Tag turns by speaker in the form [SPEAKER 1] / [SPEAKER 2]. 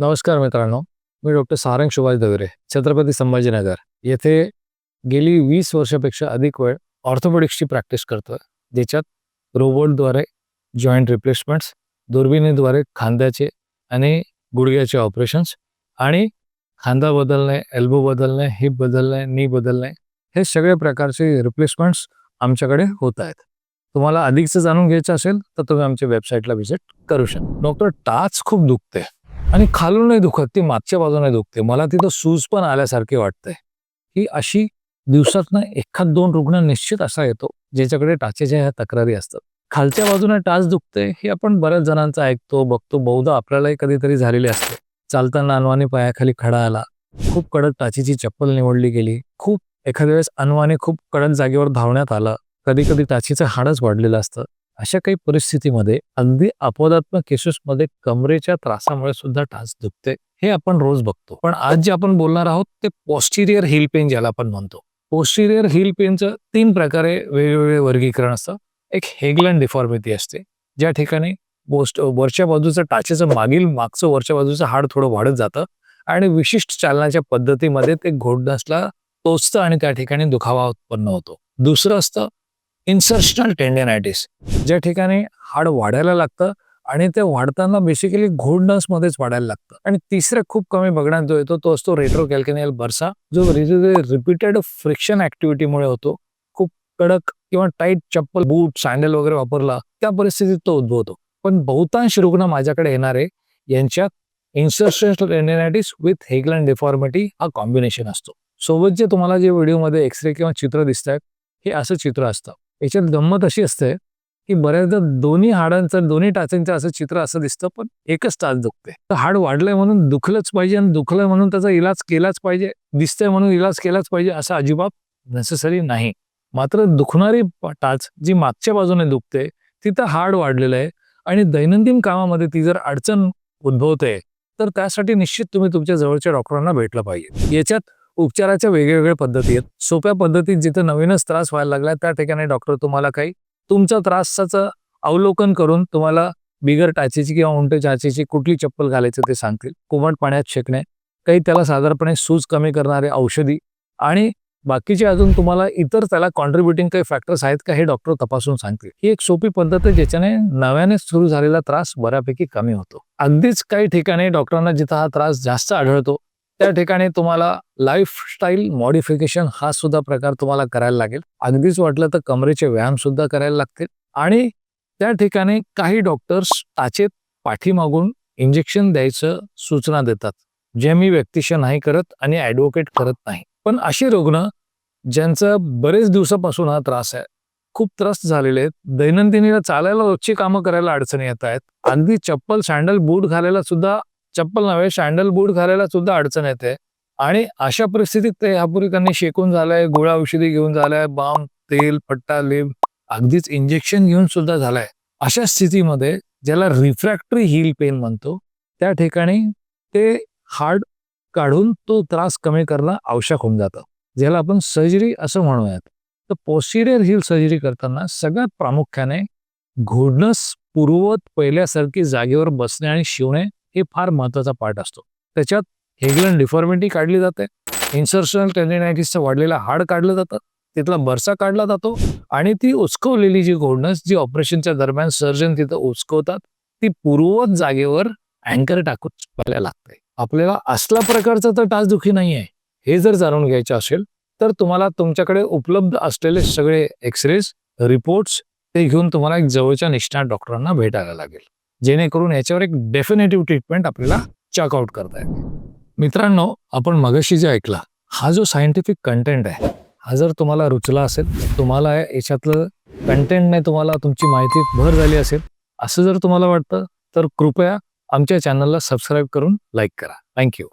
[SPEAKER 1] नमस्कार मित्रांनो मी डॉक्टर सारंग सुभाष दगरे छत्रपती संभाजीनगर. येथे गेली वीस वर्षापेक्षा अधिक वेळ ऑर्थोपेडिक्सची प्रॅक्टिस करतोय ज्याच्यात रोबोटद्वारे जॉईंट रिप्लेसमेंट्स दुर्बिणीद्वारे खांद्याचे आणि गुडघ्याचे ऑपरेशन्स आणि खांदा बदलणे एल्बो बदलणे हिप बदलणे नी बदलणे हे सगळे प्रकारचे रिप्लेसमेंट्स आमच्याकडे होत आहेत. तुम्हाला अधिकचं जाणून घ्यायचं असेल तर तुम्ही आमच्या वेबसाईटला व्हिजिट करू शकता. डॉक्टर टाच खूप दुखते आणि खालून नाही दुखत ती मागच्या बाजूने दुखते. मला तिथं सूज पण आल्यासारखी वाटते ही अशी दिवसातनं एखाद दोन रुग्ण निश्चित असा येतो ज्याच्याकडे टाचेच्या ह्या तक्रारी असतात. खालच्या बाजूने टाच दुखते हे आपण बऱ्याच जणांचं ऐकतो बघतो. बहुधा आपल्यालाही कधीतरी झालेले असते. चालताना अनवाने पायाखाली खडा आला. खूप कडक टाचीची चप्पल निवडली गेली. खूप एखाद्या वेळेस अनवाने खूप कडक जागेवर धावण्यात आलं. कधी कधी टाचीचं हाडच वाढलेलं असतं. अशा काही परिस्थितीमध्ये अगदी अपवादात्मक केसेसमध्ये कमरेच्या त्रासामुळे सुद्धा टाच दुखते हे आपण रोज बघतो. पण आज जे आपण बोलणार आहोत ते पॉस्टिरियर हिल पेन ज्याला आपण म्हणतो. पोस्टिरियर हिल पेनचं तीन प्रकारे वेगवेगळे वर्गीकरण असतं. एक हेगलन डिफॉर्मिटी असते. ज्या ठिकाणी पोस्ट वरच्या बाजूचं टाचेचं मागील मागचं वरच्या बाजूचं हाड थोडं वाढत जातं आणि विशिष्ट चालनाच्या पद्धतीमध्ये ते घोडण्यासला टोचतं आणि त्या ठिकाणी दुखावा उत्पन्न होतो. दुसरं असतं इन्सर्शनल टेंडेनायटिस ज्या ठिकाणी हाड वाढायला लागतं आणि ते वाढताना बेसिकली घोडनसमध्येच वाढायला लागतं. आणि तिसरं खूप कमी बघण्यात जो येतो तो असतो रेट्रो कॅल्केनियल बर्सा जो रिपीटेड फ्रिक्शन ऍक्टिव्हिटीमुळे होतो. खूप कडक किंवा टाईट चप्पल बूट सँडल वगैरे वापरला त्या परिस्थितीत तो उद्भवतो. पण बहुतांश रुग्ण माझ्याकडे येणारे यांच्यात insertional tendinitis with Haglund deformity हा कॉम्बिनेशन असतो. सोबत जे तुम्हाला जे व्हिडिओमध्ये एक्सरे किंवा चित्र दिसत आहेत हे असं चित्र असतं. याच्यात गंमत अशी असते की बऱ्याचदा दोन्ही हाडांचं दोन्ही टाचांचं असं चित्र असं दिसतं पण एकच टाच दुखते. तर हाड वाढलंय म्हणून दुखलंच पाहिजे आणि दुखलंय म्हणून त्याचा इलाज केलाच पाहिजे दिसतंय म्हणून इलाज केलाच पाहिजे असं अजिबात नेसेसरी नाही. मात्र दुखणारी टाच जी मागच्या बाजूने दुखते तिथं हाड वाढलेलं आहे आणि दैनंदिन कामामध्ये ती जर अडचण उद्भवते तर त्यासाठी निश्चित तुम्ही तुमच्या जवळच्या डॉक्टरांना भेटलं पाहिजे. याच्यात उपचाराच्या वेगवेगळ्या पद्धती आहेत. सोप्या पद्धतीत जिथे नवीनच त्रास व्हायला लागला त्या ठिकाणी डॉक्टर तुम्हाला काही तुमच्या त्रासाचं अवलोकन करून तुम्हाला बिगर टाचेची किंवा उंट चाचीची कुठली चप्पल घालायचं ते सांगतील. कोमट पाण्यात शेकणे काही त्याला साधारणपणे सूज कमी करणारे औषधी आणि बाकीचे अजून तुम्हाला इतर त्याला कॉन्ट्रीब्युटिंग काही फॅक्टर्स आहेत का हे डॉक्टर तपासून सांगतील. ही एक सोपी पद्धत आहे ज्याच्याने नव्याने सुरू झालेला त्रास बऱ्यापैकी कमी होतो. अगदीच काही ठिकाणी डॉक्टरांना जिथं हा त्रास जास्त आढळतो त्या ठिकाणी तुम्हाला लाईफस्टाईल मॉडिफिकेशन हा सुद्धा प्रकार तुम्हाला करायला लागेल. अगदीच वाटलं तर कमरेचे व्यायाम सुद्धा करायला लागतील. आणि त्या ठिकाणी काही डॉक्टर्स टाचेत पाठीमागून इंजेक्शन द्यायचं सूचना देतात जे मी व्यक्तिशः नाही करत आणि ॲडव्होकेट करत नाही. पण असे रुग्ण ज्यांचं बरेच दिवसापासून हा त्रास आहे खूप त्रस्त झालेले आहेत. दैनंदिनीला चालायला रोजची कामं करायला अडचणी येत आहेत. अगदी चप्पल सँडल बूट घालायला सुद्धा चप्पल नव्हे सँडल बूट घालायला सुद्धा अडचण येते. आणि अशा परिस्थितीत ते ह्यापूर्वी शेकून झालंय गोळ्या औषधी घेऊन झालाय बाम तेल पट्टा लेप अगदीच इंजेक्शन घेऊन सुद्धा झालाय. अशा स्थितीमध्ये ज्याला रिफ्रॅक्टरी हिल पेन म्हणतो त्या ठिकाणी ते हार्ड काढून तो त्रास कमी करणं आवश्यक होऊन जातं. ज्याला आपण सर्जरी असं म्हणूयात. तर पोस्टिरियर हिल सर्जरी करताना सगळ्यात प्रामुख्याने घोडणस पूर्वत पहिल्यासारखी जागेवर बसणे आणि शिवणे हे फार महत्त्वाचा पार्ट असतो. त्याच्यात हेगलन डिफॉर्मिटी काढली जाते. इन्सर्शनल टेंडेनायटिसचं वाढलेलं हाड काढलं जातं. तिथला बरसा काढला जातो. आणि ती उचकवलेली जी घोडणस जी ऑपरेशनच्या दरम्यान सर्जन तिथं उचकवतात ती पूर्ववत जागेवर अँकर टाकून चुकायला लागते. आपल्याला असला प्रकारचा तर टाचदुखी नाही आहे हे जर जाणून घ्यायचं असेल तर तुम्हाला तुमच्याकडे उपलब्ध असलेले सगळे एक्सरेज रिपोर्ट्स ते घेऊन तुम्हाला एक जवळच्या निष्णात डॉक्टरांना भेटायला लागेल. जेणेकरून याच्यावर एक डेफिनेटिव्ह ट्रीटमेंट आपल्याला चेकआउट करता येईल. मित्रांनो आपण मगाशी जे ऐकला हा जो सायंटिफिक कंटेंट आहे हा जर तुम्हाला रुचला असेल तुम्हाला याच्यातलं कंटेंटने तुम्हाला तुमची माहिती भर झाली असेल असं जर तुम्हाला वाटतं तर कृपया आमच्या चॅनलला सबस्क्राईब करून लाईक करा. थँक्यू